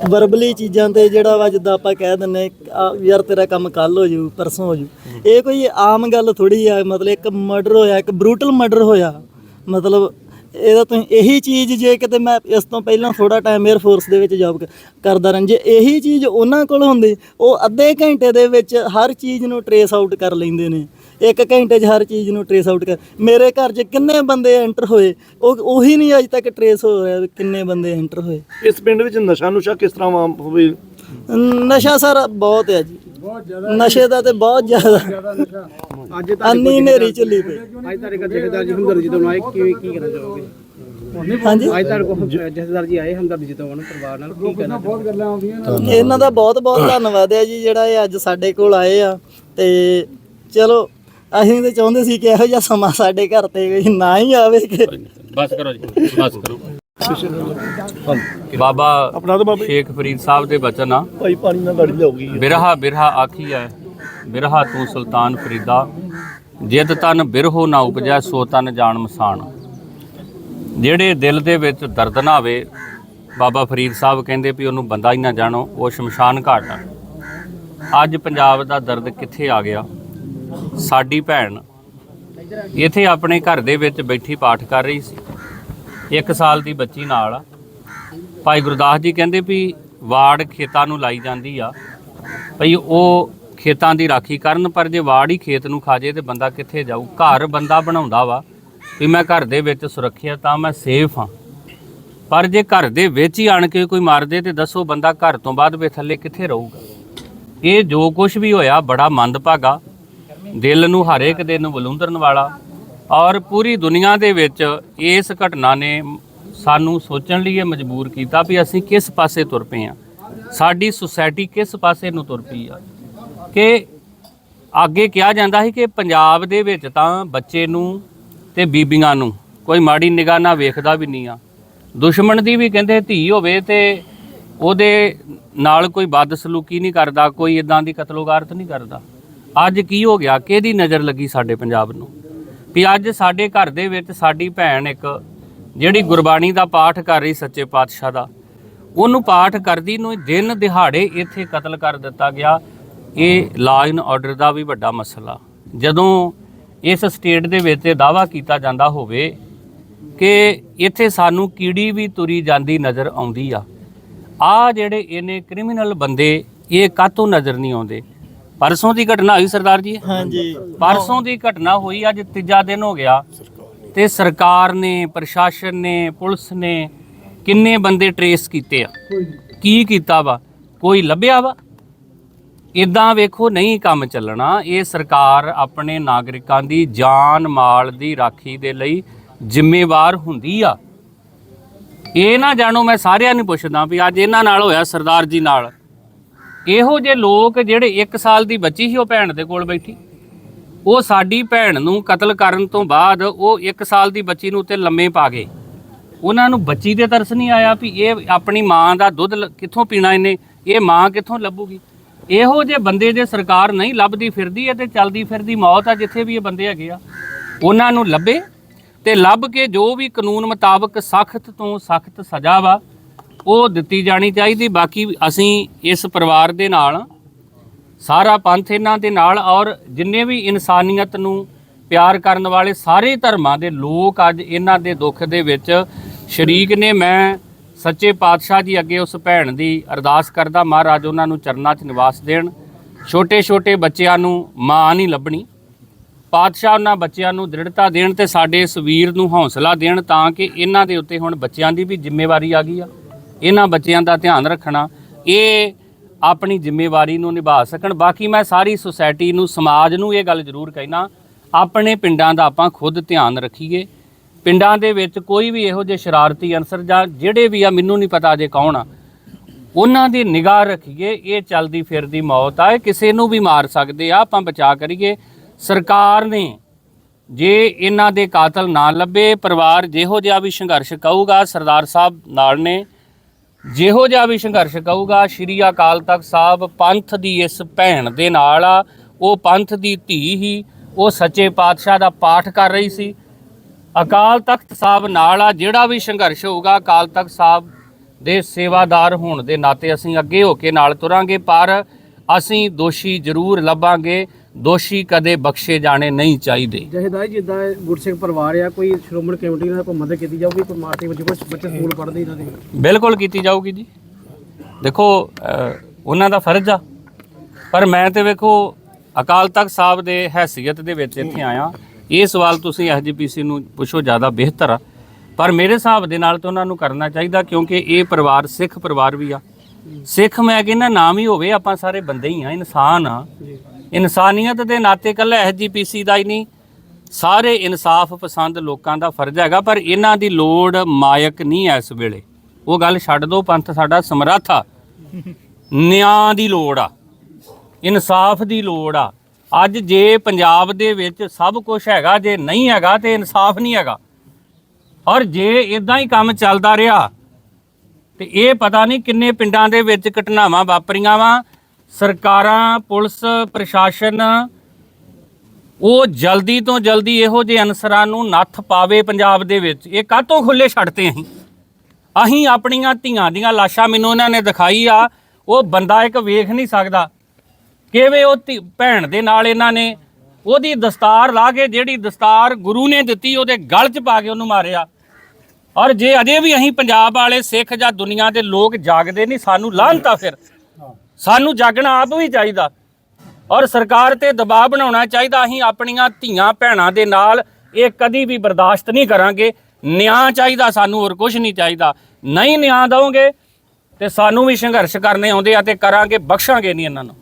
Verbally ਚੀਜ਼ਾਂ ਤੇ ਜਿਹੜਾ ਵਾ ਜਿੱਦਾਂ ਆਪਾਂ ਕਹਿ ਦਿੰਨੇ ਆ, ਯਾਰ ਤੇਰਾ ਕੰਮ ਕੱਲ ਹੋ ਜੂ ਪਰਸੋਂ ਹੋ ਜੂ ਇਹ ਕੋਈ ਆਮ ਗੱਲ ਥੋੜੀ ਆ ਮਤਲਬ ਇੱਕ ਮਰਡਰ ਹੋਇਆ ਇੱਕ ਬਰੂਟਲ ਮਰਡਰ ਹੋਇਆ। ਮਤਲਬ ਇਹਦਾ ਤੁਸੀਂ ਇਹੀ ਚੀਜ਼ ਜੇ ਕਿਤੇ ਮੈਂ ਇਸ ਤੋਂ ਪਹਿਲਾਂ ਥੋੜਾ ਟਾਈਮ 에ਅਰ ਫੋਰਸ ਦੇ ਵਿੱਚ ਜੌਬ ਕਰਦਾ ਰਾਂ ਜੇ ਇਹੀ ਚੀਜ਼ ਉਹਨਾਂ ਕੋਲ ਹੁੰਦੀ ਉਹ ਅੱਧੇ ਘੰਟੇ ਦੇ ਵਿੱਚ ਹਰ ਚੀਜ਼ ਨੂੰ ਟਰੇਸ ਆਊਟ ਕਰ ਲੈਂਦੇ ਨੇ। ਇੱਕ ਘੰਟੇ 'ਚ ਹਰ ਚੀਜ਼ ਨੂੰ ਟਰੇਸ ਆਊਟ ਕਰ ਮੇਰੇ ਘਰ 'ਚ ਕਿੰਨੇ ਬੰਦੇ ਐਂਟਰ ਹੋਏ ਉਹ ਉਹੀ ਨਹੀਂ ਅਜੇ ਤੱਕ ਟਰੇਸ ਹੋ ਰਿਹਾ ਵੀ ਕਿੰਨੇ ਬੰਦੇ ਐਂਟਰ ਹੋਏ। ਇਸ ਪਿੰਡ ਵਿੱਚ ਨਸ਼ਾ ਨੁਸ਼ਾ ਕਿਸ ਤਰ੍ਹਾਂ ਆਮ ਹੋਵੇ? ਨਸ਼ਾ ਸਰ ਬਹੁਤ ਹੈ ਜੀ। ਨਸ਼ੇ ਦਾ ਤੇ ਬਹੁਤ ਜ਼ਿਆਦਾ। ਅੱਜ ਅੰਨੀ ਨੇਰੀ ਚੱਲੀ ਪਈ। ਅੱਜ ਤੁਹਾਡੇ ਕੋਲ ਜਥੇਦਾਰ ਜੀ ਹਮਦਰਦ ਜੀ ਤੋਂ ਆਏ ਕਿਵੇਂ ਕੀ ਕਹਿਣਾ ਚਾਹੋਗੇ? ਹਾਂਜੀ? ਅੱਜ ਤੁਹਾਡੇ ਕੋਲ ਜਥੇਦਾਰ ਜੀ ਆਏ ਹਮਦਰਦ ਜੀ ਤੋਂ ਪਰਿਵਾਰ ਨਾਲ ਕੀ ਕਹਿਣਾ ਬਹੁਤ ਗੱਲਾਂ ਆਉਂਦੀਆਂ ਇਹਨਾਂ ਦਾ ਬਹੁਤ ਬਹੁਤ ਧੰਨਵਾਦ ਹੈ ਜੀ ਜਿਹੜਾ ਇਹ ਅੱਜ ਸਾਡੇ ਕੋਲ ਆਏ ਆ। ਤੇ ਚਲੋ ਅਸੀਂ ਤੇ ਚਾਹੁੰਦੇ ਸੀ ਕਿ ਇਹੋ ਜਿਹਾ ਸਮਾਂ ਸਾਡੇ ਘਰ ਤੇ ਕੋਈ ਨਾ ਹੀ ਆਵੇ ਕਿ ਬਸ ਕਰੋ ਜੀ ਬਸ ਕਰੋ। ਬਾਬਾ ਆਪਣਾ ਤਾਂ ਬਾਬੇ ਸ਼ੇਖ ਫਰੀਦ ਸਾਹਿਬ ਦੇ ਬਚਨ ਆ। ਭਾਈ ਪਾਣੀ ਨਾਲ ਗਾੜੀ ਜਾਊਗੀ। ਬਿਰਹਾ ਬਿਰਹਾ ਆਖੀਐ ਬਿਰਹਾ ਤੂੰ ਸੁਲਤਾਨ ਫਰੀਦਾ। ਜਿਤ ਤਨ ਬਿਰਹੋ ਨਾ ਉਪਜੈ ਸੋ ਤਨ ਜਾਣ ਮਸਾਨ ਜਿਹੜੇ ਦਿਲ ਦੇ ਵਿੱਚ ਦਰਦ ਨਾ ਹੋਵੇ ਬਾਬਾ ਫਰੀਦ ਸਾਹਿਬ ਕਹਿੰਦੇ ਵੀ ਉਹਨੂੰ ਬੰਦਾ ਹੀ ਨਾ ਜਾਣੋ ਉਹ ਸ਼ਮਸ਼ਾਨ ਘਾਟ ਆ। ਅੱਜ ਪੰਜਾਬ ਦਾ ਦਰਦ ਕਿੱਥੇ ਆ ਗਿਆ? ਸਾਡੀ ਭੈਣ ਇੱਥੇ ਆਪਣੇ ਘਰ ਦੇ ਵਿੱਚ ਬੈਠੀ ਪਾਠ ਕਰ ਰਹੀ ਸੀ। ਇੱਕ ਸਾਲ ਦੀ ਬੱਚੀ ਨਾਲ। ਭਾਈ ਗੁਰਦਾਸ ਜੀ ਕਹਿੰਦੇ ਵੀ ਵਾੜ ਖੇਤਾਂ ਨੂੰ ਲਾਈ ਜਾਂਦੀ ਆ। ਭਈ ਉਹ ਖੇਤਾਂ ਦੀ ਰਾਖੀ ਕਰਨ, ਪਰ ਜੇ ਵਾੜ ਹੀ ਖੇਤ ਨੂੰ ਖਾ ਜੇ ਤੇ ਬੰਦਾ ਕਿੱਥੇ ਜਾਊ? ਘਰ ਬੰਦਾ ਬਣਾਉਂਦਾ ਵਾ ਵੀ ਮੈਂ ਘਰ ਦੇ ਵਿੱਚ ਸੁਰੱਖਿਅਤ ਆ ਮੈਂ ਸੇਫ ਹਾਂ। ਪਰ ਜੇ ਘਰ ਦੇ ਵਿੱਚ ਹੀ ਆਣ ਕੇ ਕੋਈ ਮਾਰ ਦੇ ਤੇ ਦੱਸੋ ਬੰਦਾ ਘਰ ਤੋਂ ਬਾਅਦ ਵੇ ਥੱਲੇ ਕਿੱਥੇ ਰਹੂਗਾ? ਇਹ ਜੋ ਕੁਝ ਵੀ ਹੋਇਆ ਬੜਾ ਮੰਦਭਾਗਾ। ਦਿਲ ਨੂੰ ਹਰ ਇੱਕ ਦਿਨ ਬਲੂੰਦਰਨ ਵਾਲਾ ਔਰ ਪੂਰੀ ਦੁਨੀਆ ਦੇ ਵਿੱਚ ਇਸ ਘਟਨਾ ਨੇ ਸਾਨੂੰ ਸੋਚਣ ਲਈ ਇਹ ਮਜਬੂਰ ਕੀਤਾ ਵੀ ਅਸੀਂ ਕਿਸ ਪਾਸੇ ਤੁਰ ਪਏ ਆ ਸਾਡੀ ਸੁਸਾਇਟੀ ਕਿਸ ਪਾਸੇ ਨੂੰ ਤੁਰ ਪਈ ਆ? ਕਿ ਅੱਗੇ ਕਿਹਾ ਜਾਂਦਾ ਸੀ ਕਿ ਪੰਜਾਬ ਦੇ ਵਿੱਚ ਤਾਂ ਬੱਚੇ ਨੂੰ ਤੇ ਬੀਬੀਆਂ ਨੂੰ ਕੋਈ ਮਾੜੀ ਨਿਗਾਹ ਨਾਲ ਵੇਖਦਾ ਵੀ ਨਹੀਂ ਆ। ਦੁਸ਼ਮਣ ਦੀ ਵੀ ਕਹਿੰਦੇ ਧੀ ਹੋਵੇ ਤੇ ਉਹਦੇ ਨਾਲ ਕੋਈ ਬਦਸਲੂਕੀ ਨਹੀਂ ਕਰਦਾ, ਕੋਈ ਇਦਾਂ ਦੀ ਕਤਲੋਗਾਰਤ ਨਹੀਂ ਕਰਦਾ। ਅੱਜ ਕੀ ਹੋ ਗਿਆ? ਕਿਹਦੀ ਨਜ਼ਰ ਲੱਗੀ ਸਾਡੇ ਪੰਜਾਬ ਨੂੰ? ਵੀ ਅੱਜ ਸਾਡੇ ਘਰ ਦੇ ਵਿੱਚ ਸਾਡੀ ਭੈਣ ਇੱਕ ਜਿਹੜੀ ਗੁਰਬਾਣੀ ਦਾ ਪਾਠ ਕਰ ਰਹੀ ਸੱਚੇ ਪਾਤਸ਼ਾਹ ਦਾ, ਉਹਨੂੰ ਪਾਠ ਕਰਦੀ ਨੂੰ ਦਿਨ ਦਿਹਾੜੇ ਇੱਥੇ ਕਤਲ ਕਰ ਦਿੱਤਾ ਗਿਆ। ਇਹ ਲਾ ਐਂਡ ਆਰਡਰ ਦਾ ਵੀ ਵੱਡਾ ਮਸਲਾ। ਜਦੋਂ ਇਸ ਸਟੇਟ ਦੇ ਵਿੱਚ ਇਹ ਦਾਵਾ ਕੀਤਾ ਜਾਂਦਾ ਹੋਵੇ ਕਿ ਇੱਥੇ ਸਾਨੂੰ ਕੀੜੀ ਵੀ ਤੁਰੀ ਜਾਂਦੀ ਨਜ਼ਰ ਆਉਂਦੀ ਆ। ਆ ਜਿਹੜੇ ਇਹਨੇ ਕ੍ਰਿਮੀਨਲ ਬੰਦੇ, ਇਹ ਕਾਤੋਂ ਨਜ਼ਰ ਨਹੀਂ ਆਉਂਦੇ? ਪਰਸੋਂ ਦੀ ਘਟਨਾ ਹੋਈ ਸਰਦਾਰ ਜੀ? ਹਾਂਜੀ। ਪਰਸੋਂ ਦੀ ਘਟਨਾ ਹੋਈ ਅੱਜ ਤੀਜਾ ਦਿਨ ਹੋ ਗਿਆ। ਤੇ ਸਰਕਾਰ ਨੇ ਪ੍ਰਸ਼ਾਸਨ ਨੇ ਪੁਲਿਸ ਨੇ ਕਿੰਨੇ ਬੰਦੇ ਟਰੇਸ ਕੀਤੇ ਆ? ਕੀ ਕੀਤਾ ਵਾ? ਕੋਈ ਲੱਭਿਆ ਵਾ? ਇਦਾਂ ਵੇਖੋ ਨਹੀਂ ਕੰਮ ਚੱਲਣਾ। ਇਹ ਸਰਕਾਰ ਆਪਣੇ ਨਾਗਰਿਕਾਂ ਦੀ ਜਾਨ ਮਾਲ ਦੀ ਰਾਖੀ ਦੇ ਲਈ ਜ਼ਿੰਮੇਵਾਰ ਹੁੰਦੀ ਆ। ਇਹ ਨਾ ਜਾਣੋ ਮੈਂ ਸਾਰਿਆਂ ਨੂੰ ਪੁੱਛਦਾ ਵੀ ਅੱਜ ਇਹਨਾਂ ਨਾਲ ਹੋਇਆ ਸਰਦਾਰ ਜੀ ਨਾਲ? ਇਹੋ ਜਿਹੇ ਲੋਕ ਜਿਹੜੇ 1 ਸਾਲ ਦੀ ਬੱਚੀ ਸੀ, ਉਹ ਭੈਣ ਦੇ ਕੋਲ ਬੈਠੀ। ਉਹ ਸਾਡੀ ਭੈਣ ਨੂੰ ਕਤਲ ਕਰਨ ਤੋਂ ਬਾਅਦ ਉਹ 1 ਸਾਲ ਦੀ ਬੱਚੀ ਨੂੰ ਉੱਤੇ ਲੰਮੇ ਪਾ ਗਏ। ਉਹਨਾਂ ਨੂੰ ਬੱਚੀ ਦੇ ਤਰਸ ਨਹੀਂ ਆਇਆ ਵੀ ਇਹ ਆਪਣੀ ਮਾਂ ਦਾ ਦੁੱਧ ਲ- ਕਿੱਥੋਂ ਪੀਣਾ ਇਹਨੇ? ਇਹ ਮਾਂ ਕਿੱਥੋਂ ਲੱਭੂਗੀ? ਇਹੋ ਜਿਹੇ ਬੰਦੇ ਜੇ ਸਰਕਾਰ ਨਹੀਂ ਲੱਭਦੀ ਫਿਰਦੀ ਹੈ ਤੇ ਚੱਲਦੀ ਫਿਰਦੀ ਮੌਤ ਆ, ਜਿੱਥੇ ਵੀ ਇਹ ਬੰਦੇ ਹੈਗੇ ਆ। ਉਹਨਾਂ ਨੂੰ ਲੱਭੇ ਤੇ ਲੱਭ ਕੇ ਜੋ ਵੀ ਕਾਨੂੰਨ ਮੁਤਾਬਕ ਸਖਤ ਤੋਂ ਸਖਤ ਸਜ਼ਾ ਵਾ ਉਹ ਦਿੱਤੀ ਜਾਣੀ ਚਾਹੀਦੀ, ਬਾਕੀ ਅਸੀਂ ਇਸ ਪਰਿਵਾਰ ਦੇ ਨਾਲ, ਸਾਰਾ ਪੰਥ ਇਹਨਾਂ ਦੇ ਨਾਲ ਔਰ ਜਿੰਨੇ ਵੀ ਇਨਸਾਨੀਅਤ ਨੂੰ ਪਿਆਰ ਕਰਨ ਵਾਲੇ ਸਾਰੇ ਧਰਮਾਂ ਦੇ ਲੋਕ ਅੱਜ ਇਹਨਾਂ ਦੇ ਦੁੱਖ ਦੇ ਵਿੱਚ ਸ਼ਰੀਕ ਨੇ, ਮੈਂ ਸੱਚੇ ਪਾਤਸ਼ਾਹ ਜੀ ਅੱਗੇ ਉਸ ਭੈਣ ਦੀ ਅਰਦਾਸ ਕਰਦਾ, ਮਹਾਰਾਜ ਉਹਨਾਂ ਨੂੰ ਚਰਨਾਂ 'ਚ ਨਿਵਾਸ ਦੇਣ। ਛੋਟੇ ਛੋਟੇ ਬੱਚਿਆਂ ਨੂੰ ਮਾਂ ਨਹੀਂ ਲੱਭਣੀ। ਪਾਤਸ਼ਾਹ ਉਹਨਾਂ ਬੱਚਿਆਂ ਨੂੰ ਦ੍ਰਿੜਤਾ ਦੇਣ ਤੇ ਸਾਡੇ ਇਸ ਵੀਰ ਨੂੰ ਹੌਸਲਾ ਦੇਣ ਤਾਂ ਕਿ ਇਹਨਾਂ ਦੇ ਉੱਤੇ ਹੁਣ ਬੱਚਿਆਂ ਦੀ ਵੀ ਜ਼ਿੰਮੇਵਾਰੀ ਆ ਗਈ ਆ। ਇਹਨਾਂ ਬੱਚਿਆਂ ਦਾ ਧਿਆਨ ਰੱਖਣਾ, ਇਹ ਆਪਣੀ ਜ਼ਿੰਮੇਵਾਰੀ ਨੂੰ ਨਿਭਾ ਸਕਣ। ਬਾਕੀ ਮੈਂ ਸਾਰੀ ਸੁਸਾਇਟੀ ਨੂੰ, ਸਮਾਜ ਨੂੰ ਇਹ ਗੱਲ ਜ਼ਰੂਰ ਕਹਿਣਾ, ਆਪਣੇ ਪਿੰਡਾਂ ਦਾ ਆਪਾਂ ਖੁਦ ਧਿਆਨ ਰੱਖੀਏ। ਪਿੰਡਾਂ ਦੇ ਵਿੱਚ ਕੋਈ ਵੀ ਇਹੋ ਜਿਹੇ ਸ਼ਰਾਰਤੀ ਅਨਸਰ ਜਾਂ ਜਿਹੜੇ ਵੀ ਆ, ਮੈਨੂੰ ਨਹੀਂ ਪਤਾ ਜੇ ਕੌਣ ਆ, ਉਹਨਾਂ ਦੀ ਨਿਗਾਹ ਰੱਖੀਏ, ਇਹ ਚਲਦੀ ਫਿਰਦੀ ਮੌਤ ਆ ਕਿਸੇ ਨੂੰ ਵੀ ਮਾਰ ਸਕਦੇ ਆ, ਆਪਾਂ ਬਚਾ ਕਰੀਏ। ਸਰਕਾਰ ਨੇ ਜੇ ਇਹਨਾਂ ਦੇ ਕਾਤਲ ਨਾ ਲੱਭੇ, ਪਰਿਵਾਰ ਜਿਹੋ ਜਿਹਾ ਵੀ ਸੰਘਰਸ਼ ਕਹੂਗਾ ਸਰਦਾਰ ਸਾਹਿਬ ਨਾਲ ਨੇ ਜਿਹੋ ਜਿਹਾ ਵੀ ਸੰਘਰਸ਼ ਕਹੂਗਾ, ਸ਼੍ਰੀ ਅਕਾਲ ਤਖਤ ਸਾਹਿਬ ਪੰਥ ਦੀ ਇਸ ਭੈਣ ਦੇ ਨਾਲ ਆ। ਉਹ ਪੰਥ ਦੀ ਧੀ ਹੀ, ਉਹ ਸੱਚੇ ਪਾਤਸ਼ਾਹ ਦਾ ਪਾਠ ਕਰ ਰਹੀ ਸੀ। ਅਕਾਲ ਤਖਤ ਸਾਹਿਬ ਨਾਲ ਆ, ਜਿਹੜਾ ਵੀ ਸੰਘਰਸ਼ ਹੋਊਗਾ, ਅਕਾਲ ਤਖਤ ਸਾਹਿਬ ਦੇ ਸੇਵਾਦਾਰ ਹੋਣ ਦੇ ਨਾਤੇ ਅਸੀਂ ਅੱਗੇ ਹੋ ਕੇ ਨਾਲ ਤੁਰਾਂਗੇ, ਪਰ ਅਸੀਂ ਦੋਸ਼ੀ ਜ਼ਰੂਰ ਲੱਭਾਂਗੇ। ਦੋਸ਼ੀ ਕਦੇ ਬਖਸ਼ੇ ਜਾਣੇ ਨਹੀਂ ਚਾਹੀਦੇ। ਜਹੇਦਾਰ ਜਿੱਦਾਂ ਗੁਰਸਿੱਖ ਪਰਿਵਾਰ ਆ ਕੋਈ ਸ਼੍ਰੋਮਣੀ ਕਮੇਟੀ ਨਾਲ ਕੋਈ ਮਦਦ ਕੀਤੀ ਜਾਊਗੀ ਕੋਈ ਮਾਰਟੀ ਬੱਚੇ ਕੁਛ ਬੱਚੇ ਸਕੂਲ ਪੜ੍ਹਦੇ ਇਹਨਾਂ ਦੇ? ਬਿਲਕੁਲ ਕੀਤੀ ਜਾਊਗੀ ਜੀ। ਦੇਖੋ ਉਹਨਾਂ ਦਾ ਫਰਜ਼ ਆ। ਪਰ ਮੈਂ ਤੇ ਵੇਖੋ ਅਕਾਲ ਤਖਤ ਸਾਹਿਬ ਦੇ ਹੈਸੀਅਤ ਦੇ ਵਿੱਚ ਇੱਥੇ ਆਇਆ। ਇਹ ਸਵਾਲ ਤੁਸੀਂ ਐਸਜੀਪੀਸੀ ਨੂੰ ਪੁੱਛੋ ਜ਼ਿਆਦਾ ਬਿਹਤਰ ਆ। ਪਰ ਮੇਰੇ ਹਿਸਾਬ ਦੇ ਨਾਲ ਤਾਂ ਉਹਨਾਂ ਨੂੰ ਕਰਨਾ ਚਾਹੀਦਾ ਕਿਉਂਕਿ ਇਹ ਪਰਿਵਾਰ ਸਿੱਖ ਪਰਿਵਾਰ ਵੀ ਆ। ਸਿੱਖ ਮੈਂ ਕਹਿੰਦਾ ਨਾਮ ਹੀ ਹੋਵੇ ਆਪਾਂ ਸਾਰੇ ਬੰਦੇ ਹੀ ਆ ਇਨਸਾਨ ਆ। ਇਨਸਾਨੀਅਤ ਦੇ ਨਾਤੇ ਕੱਲਾ ਐਸਜੀਪੀਸੀ ਦਾ ਹੀ ਨਹੀਂ। ਸਾਰੇ ਇਨਸਾਫ ਪਸੰਦ ਲੋਕਾਂ ਦਾ ਫਰਜ਼ ਹੈਗਾ, ਪਰ ਇਹਨਾਂ ਦੀ ਲੋੜ ਮਾਇਕ ਨਹੀਂ ਐ ਇਸ ਵੇਲੇ। ਉਹ ਗੱਲ ਛੱਡ ਦਿਓ ਪੰਥ ਸਾਡਾ ਸਮਰੱਥ ਆ। ਨਿਆਂ ਦੀ ਲੋੜ ਆ। ਇਨਸਾਫ ਦੀ ਲੋੜ ਆ। ਅੱਜ ਜੇ ਪੰਜਾਬ ਦੇ ਵਿੱਚ ਸਭ ਕੁਝ ਹੈਗਾ, ਜੇ ਨਹੀਂ ਹੈਗਾ ਤੇ ਇਨਸਾਫ ਨਹੀਂ ਹੈਗਾ। ਔਰ ਜੇ ਇਦਾਂ ਹੀ ਕੰਮ ਚੱਲਦਾ ਰਿਹਾ, ਤੇ ਇਹ ਪਤਾ ਨਹੀਂ ਕਿੰਨੇ ਪਿੰਡਾਂ ਦੇ ਵਿੱਚ ਘਟਨਾਵਾਂ ਵਾਪਰੀਆਂ ਵਾ ਸਰਕਾਰਾਂ, ਪੁਲਿਸ, ਪ੍ਰਸ਼ਾਸਨ, ਉਹ ਜਲਦੀ ਤੋਂ ਜਲਦੀ ਇਹੋ ਜਿਹੇ ਅਨਸਰਾਂ ਨੂੰ ਨੱਥ ਪਾਵੇ ਪੰਜਾਬ ਦੇ ਵਿੱਚ। ਇਹ ਕਾਹਤੋਂ ਖੁੱਲੇ ਛੱਡਤੇ ਅਸੀਂ? ਅਸੀਂ ਆਪਣੀਆਂ ਧੀਆਂ ਦੀਆਂ ਲਾਸ਼ਾਂ ਮੈਨੂੰ ਇਹਨਾਂ ਨੇ ਦਿਖਾਈ ਆ, ਉਹ ਬੰਦਾ ਇੱਕ ਵੇਖ ਨਹੀਂ ਸਕਦਾ। ਕਿਵੇਂ ਉਹ ਧੀ- ਭੈਣ ਦੇ ਨਾਲ ਇਹਨਾਂ ਨੇ ਉਹਦੀ ਦਸਤਾਰ ਲਾ ਕੇ ਜਿਹੜੀ ਦਸਤਾਰ ਗੁਰੂ ਨੇ ਦਿੱਤੀ, ਉਹਦੇ ਗਲ 'ਚ ਪਾ ਕੇ ਉਹਨੂੰ ਮਾਰਿਆ। ਔਰ ਜੇ ਅਜੇ ਵੀ ਅਸੀਂ ਪੰਜਾਬ ਵਾਲੇ ਸਿੱਖ ਜਾਂ ਦੁਨੀਆ ਦੇ ਲੋਕ ਜਾਗਦੇ ਨਹੀਂ, ਸਾਨੂੰ ਲਾਹਨਤਾ ਫਿਰ। ਸਾਨੂੰ ਜਾਗਣਾ ਆਪ ਵੀ ਚਾਹੀਦਾ। ਔਰ ਸਰਕਾਰ ਤੇ ਦਬਾਅ ਬਣਾਉਣਾ ਚਾਹੀਦਾ। ਅਸੀਂ ਆਪਣੀਆਂ ਧੀਆਂ ਭੈਣਾਂ ਦੇ ਨਾਲ ਇਹ ਕਦੀ ਵੀ ਬਰਦਾਸ਼ਤ ਨਹੀਂ ਕਰਾਂਗੇ। ਨਿਆਂ ਚਾਹੀਦਾ ਸਾਨੂੰ, ਹੋਰ ਕੁਝ ਨਹੀਂ ਚਾਹੀਦਾ। ਨਹੀਂ ਨਿਆਂ ਦਵੋਗੇ ਤੇ ਸਾਨੂੰ ਵੀ ਸੰਘਰਸ਼ ਕਰਨੇ ਆਉਂਦੇ ਆ ਤੇ ਕਰਾਂਗੇ, ਬਖਸ਼ਾਂਗੇ ਨਹੀਂ ਇਹਨਾਂ ਨੂੰ।